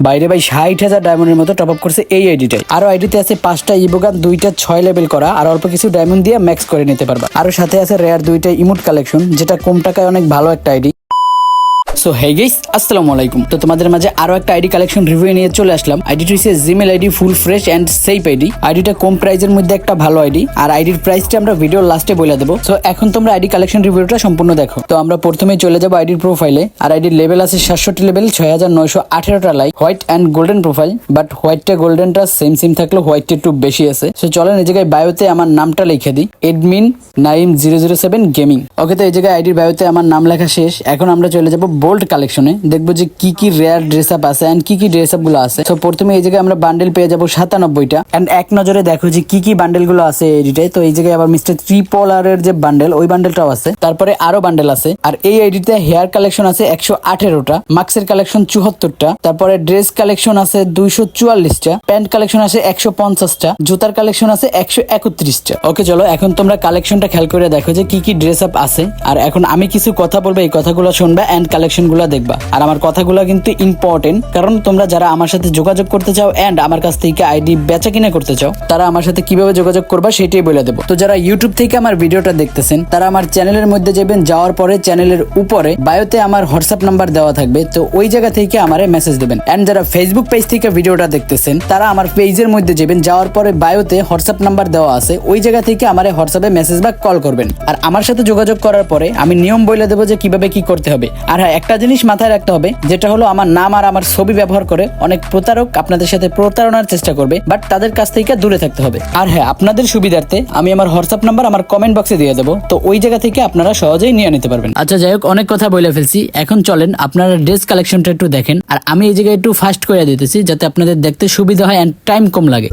বাইরে ভাই ষাট হাজার ডায়মন্ডের মতো টপ আপ করছে এই আইডিটাই আরও আইডিতে আছে পাঁচটা ইবোগান দুইটা ছয় লেভেল করা। আর অল্প কিছু ডায়মন্ড দিয়ে ম্যাক্স করে নিতে পারবা। আরও সাথে আছে রেয়ার দুইটা ইমোট কালেকশন যেটা কম টাকায় অনেক ভালো একটা আইডি সো হে গেস আসসালামু আলাইকুম। তো তোমাদের মাঝে আরও একটা আইডি কালেকশন রিভিউ নিয়ে চলে আসলাম। আইডিটি হচ্ছে Gmail ID full fresh and safe ID আইডিটা কম প্রাইজের মধ্যে একটা ভালো আইডি আর আইডির প্রাইসটা আমরা ভিডিওর লাস্টে বলে দেবো। সো এখন তোমরা আইডি কালেকশন রিভিউটা সম্পূর্ণ দেখো। তো আমরা প্রথমেই চলে যাব আইডির প্রোফাইলে আর আইডির লেভেল আছে সাতষট্টি লেভেল ছয় হাজার নয়শো আঠেরোটা like white and golden profile but হোয়াইটটা গোল্ডেনটা সেম সেম থাকলেও হোয়াইটটা একটু বেশি আছে। সো চলেন এই জায়গায় বায়োতে আমার নামটা লিখে দিই। Admin Naim zero zero seven gaming okay তো এই জায়গায় আইডির বায়োতে আমার নাম লেখা শেষ। এখন আমরা চলে যাব বোল্ড কালেকশনে দেখব যে কি কি রেয়ার ড্রেস আপ আছে কি কি ড্রেস আপগুলো আছে। প্রথমে এই জায়গায় আমরা বান্ডেল পেয়ে যাব সাতানব্বইটা। এন্ড এক নজরে দেখো যে কি কি বান্ডেলগুলো আছে এডিটায় তো এই জায়গায় আবার মিস্টার ত্রিপোলারের যে বান্ডেল ওই বান্ডেলটাও আছে। তারপরে আরও বান্ডেল আছে। আর এই আইডিতে হেয়ার কালেকশন আছে একশো আঠেরোটা মাক্সের কালেকশন চুহাত্তরটা তারপরে ড্রেস কালেকশন আছে দুইশো চুয়াল্লিশটা প্যান্ট কালেকশন আছে একশো পঞ্চাশটা, জুতার কালেকশন আছে একশো একত্রিশটা। ওকে চলো, এখন তোমরা কালেকশনটা খেয়াল করে দেখো যে কি কি ড্রেস আপ আছে। আর এখন আমি কিছু কথা বলব, এই কথাগুলো শুনবা এন্ড কালেকশন গুলো দেখবা। আর আমার কথাগুলো কিন্তু ইম্পর্টেন্ট কারণ তোমরা যারা আমার সাথে যোগাযোগ করতে চাও এন্ড আমার কাছ থেকে আইডি বেচা কিনা করতে চাও, তারা আমার সাথে কীভাবে যোগাযোগ করবা সেটাই বলে দেবো। তো যারা ইউটিউব থেকে আমার ভিডিওটা দেখতেছেন, তারা আমার চ্যানেলের মধ্যে যাবেন, যাওয়ার পরে চ্যানেলের উপরে বায়োতে আমার হোয়াটসঅ্যাপ নাম্বার দেওয়া থাকবে, তো ওই জায়গা থেকে আমারে মেসেজ দেবেন। এন্ড যারা ফেসবুক পেজ থেকে ভিডিওটা দেখতেছেন, তারা আমার পেজের মধ্যে যাবেন, যাওয়ার পরে বায়োতে হোয়াটসঅ্যাপ নাম্বার দেওয়া আছে, ওই জায়গা থেকে আমারে হোয়াটসঅ্যাপে মেসেজ বা কল করবেন। আর আমার সাথে যোগাযোগ করার পরে আমি নিয়ম বলে দেবো যে কীভাবে কি করতে হবে। আর হ্যাঁ একটা জিনিস মাথায় রাখতে হবে, যেটা হলো আমার নাম আর আমার ছবি ব্যবহার করে অনেক প্রতারক আপনাদের সাথে প্রতারণার চেষ্টা করবে বাট তাদের কাছ থেকে দূরে থাকতে হবে। আর হ্যাঁ আপনাদের সুবিধার্থে আমি আমার হোয়াটসঅ্যাপ নাম্বার আমার কমেন্ট বক্সে দিয়ে দেবো, তো ওই জায়গা থেকে আপনারা সহজেই নিয়ে নিতে পারবেন। আচ্ছা যাই হোক, অনেক কথা বলে ফেলছি। এখন চলেন, আপনারা ড্রেস কালেকশনটা একটু দেখেন। আর আমি এই জায়গায় একটু ফাস্ট করে দিতেছি, যাতে আপনাদের দেখতে সুবিধা হয় অ্যান্ড টাইম কম লাগে।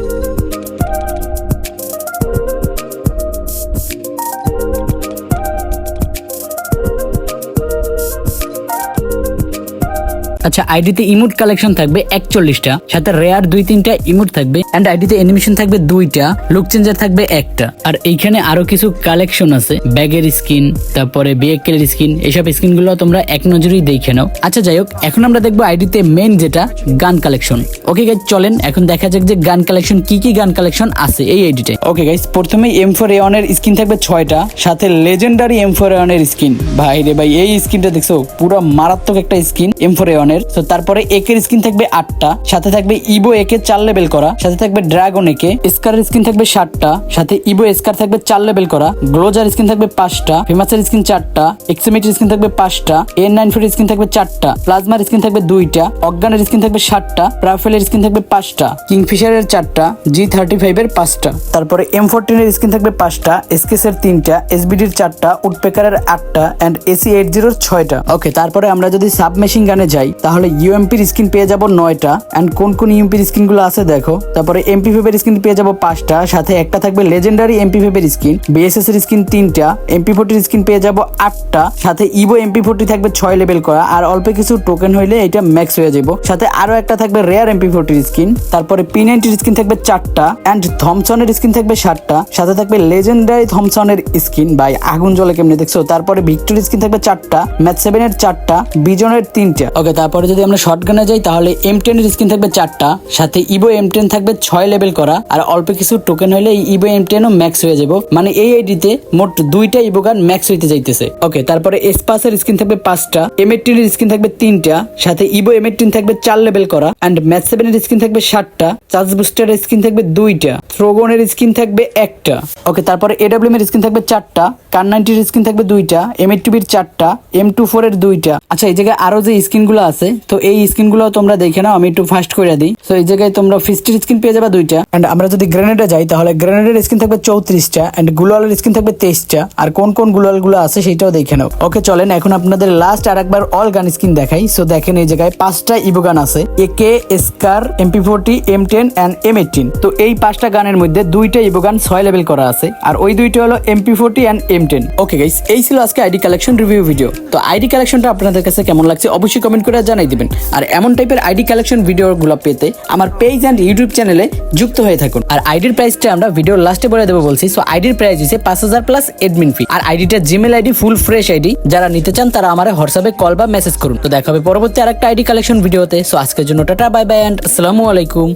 আচ্ছা আইডিতে ইমোট কালেকশন থাকবে একচল্লিশটা, সাথে রেয়ার দুই তিনটা ইমোট থাকবে এন্ড আইডিতে অ্যানিমেশন থাকবে দুইটা লুক চেঞ্জার থাকবে একটা। আর এইখানে আরও কিছু কালেকশন আছে ব্যাগের স্কিন তারপরে বিএকেলের স্কিন এইসব স্কিনগুলো তোমরা এক নজরেই দেখে নাও। আচ্ছা যাই হোক, এখন আমরা দেখব আইডিতে মেন যেটা, গান কালেকশন ওকে গাইজ চলেন, এখন দেখা যাক যে গান কালেকশন কি কি গান কালেকশন আছে এই আইডিতে ওকে গাইজ প্রথমেই এম ফোর এর স্কিন থাকবে ছয়টা, সাথে লেজেন্ডারি এম ফোর এর স্কিন ভাই রে ভাই, এই স্কিনটা দেখছ, পুরো মারাত্মক একটা স্কিন এম ফোর এর। তো তারপরে একের স্কিন থাকবে আটটা, সাথে থাকবে ইবো একে চার লেভেল করা, সাথে থাকবে ড্রাগন একে, স্কারের স্কিন থাকবে ষাটটা সাথে ইবো স্কার থাকবে চার লেভেল করা, গ্লোজার স্কিন থাকবে পাঁচটা, ফেমাসের স্কিন চারটা, এক্সিমিটির স্কিন থাকবে পাঁচটা এন নাইন ফোর স্কিন থাকবে চারটা, প্লাজমার স্কিন থাকবে দুইটা অজ্ঞানের স্কিন থাকবে সাতটা প্রাফেলের স্কিন থাকবে পাঁচটা, কিংফিশারের চারটা জি থার্টি ফাইভ এর পাঁচটা। তারপরে এম ফোরটিনের স্কিন থাকবে পাঁচটা এসকেস এর তিনটা এসবিডির চারটা, উডপেকারের আটটা অ্যান্ড এসি এইট জিরোর ছয়টা। ওকে তারপরে আমরা যদি সাবমেশিন গানে যাই তাহলে ইউএমপির স্কিন পেয়ে যাব নয়টা। অ্যান্ড কোন কোন ইউএমপির স্কিনগুলো আছে দেখো। তারপরে এমপি ফেভের স্কিন পেয়ে যাব পাঁচটা। সাথে একটা থাকবে লেজেন্ডারি এমপি ফেভের স্কিন বিএসএস এর স্কিন তিনটা। এমপি ফোর্টির স্কিন পেয়ে যাব আটটা। সাথে ইভো এমপি ফোর্টি থাকবে ছয় লেভেল করা। আর অল্প কিছু টোকেন হইলে এটা ম্যাক্স হয়ে যাব সাথে আরও একটা থাকবে রেয়ার এমপি ফোর্টির স্কিন তারপরে পি নাইনটির স্কিন থাকবে চারটা। অ্যান্ড থমসনের স্কিন থাকবে সাতটা। সাথে থাকবে লেজেন্ডারি থমসনের স্কিন বাই আগুন জলে কেমনি দেখছ? তারপরে ভিক্টোর স্কিন থাকবে চারটা। ম্যাথ সেভেনের চারটা। বিজনের তিনটা। ওকে তারপরে যদি আমরা শর্ট গানে যাই, তাহলে এম টেন এর স্কিন থাকবে চারটা, সাথে ইবো এম টেন থাকবে ছয় লেভেল করা, আর অল্প কিছু টোকেন হলে এই ইভো এম টেনও ম্যাক্স হয়ে যাব। মানে এই আইডিতে মোট দুইটা ইভো গান ম্যাক্স হইতে যাইতেছে। ওকে তারপরে এসপাসের স্কিন থাকবে পাঁচটা এম এর স্কিন থাকবে তিনটা, সাথে ইবো এম এইটিন থাকবে চার লেভেল করা অ্যান্ড সেভেন এর স্কিন থাকবে সাতটা চার্জ বুস্টার স্কিন থাকবে দুইটা থ্রোগনের স্কিন থাকবে একটা। ওকে তারপরে এডাব্লিউএম এর স্কিন থাকবে চারটা কার নাইনটির স্কিন থাকবে দুইটা এম এইট টিভির চারটা এম টু ফোর এর দুইটা। আচ্ছা এই জায়গায় আরও যে স্কিনগুলো আছে, তো এই স্কিনগুলো তোমরা দেখে নাও, আমি একটু ফাস্ট করে দিই। তো এই জায়গায় তোমরা ফিস্টির স্কিন পেয়ে যাবে দুইটা। এন্ড আমরা যদি গ্রেনেডে যাই, তাহলে গ্রেনেডের স্ক্রিন থাকবে চৌত্রিশটা অ্যান্ড গুলালের স্কিন থাকবে তেইশটা। আর কোন কোন গুলালগুলো আছে, সেটাও দেখে নাও। ওকে চলেন, এখন আপনাদের লাস্ট আর একবার অল গান স্ক্রিন দেখাই। সো দেখেন, এই জায়গায় পাঁচটা ইভো গান আছে। AK SCAR MP forty M ten and M eighteen তো এই পাঁচটা গানের মধ্যে দুইটা ইভো গান ছয় লেভেল করা আছে। আর ওই দুইটা হলো MP forty and M ten okay guys এই ছিল আজকে আইডি কালেকশন রিভিউ ভিডিও তো আইডি কালেকশনটা আপনাদের কাছে কেমন লাগছে অবশ্যই কমেন্ট করে জানাই দিবেন। আর এমন টাইপের আইডি কালেকশন ভিডিওগুলো পেতে আমার পেজ অ্যান্ড ইউটিউব চ্যানেলে যুক্ত হয়ে থাকুন। আর আইডির প্রাইসটা আমরা ভিডিওর লাস্টে বলে দেবো বলছি। সো আইডির প্রাইস হচ্ছে পাঁচ হাজার প্লাস এডমিন ফি আর আইডিটা Gmail ID full fresh ID যারা নিতে চান, তারা আমার হোয়াটসঅ্যাপে কল বা মেসেজ করুন। তো দেখা হবে পরবর্তী আরেকটা আইডি কালেকশন ভিডিওতে সো আজকের জন্য টাটা বাই বাই অ্যান্ড আসসালামু আলাইকুম।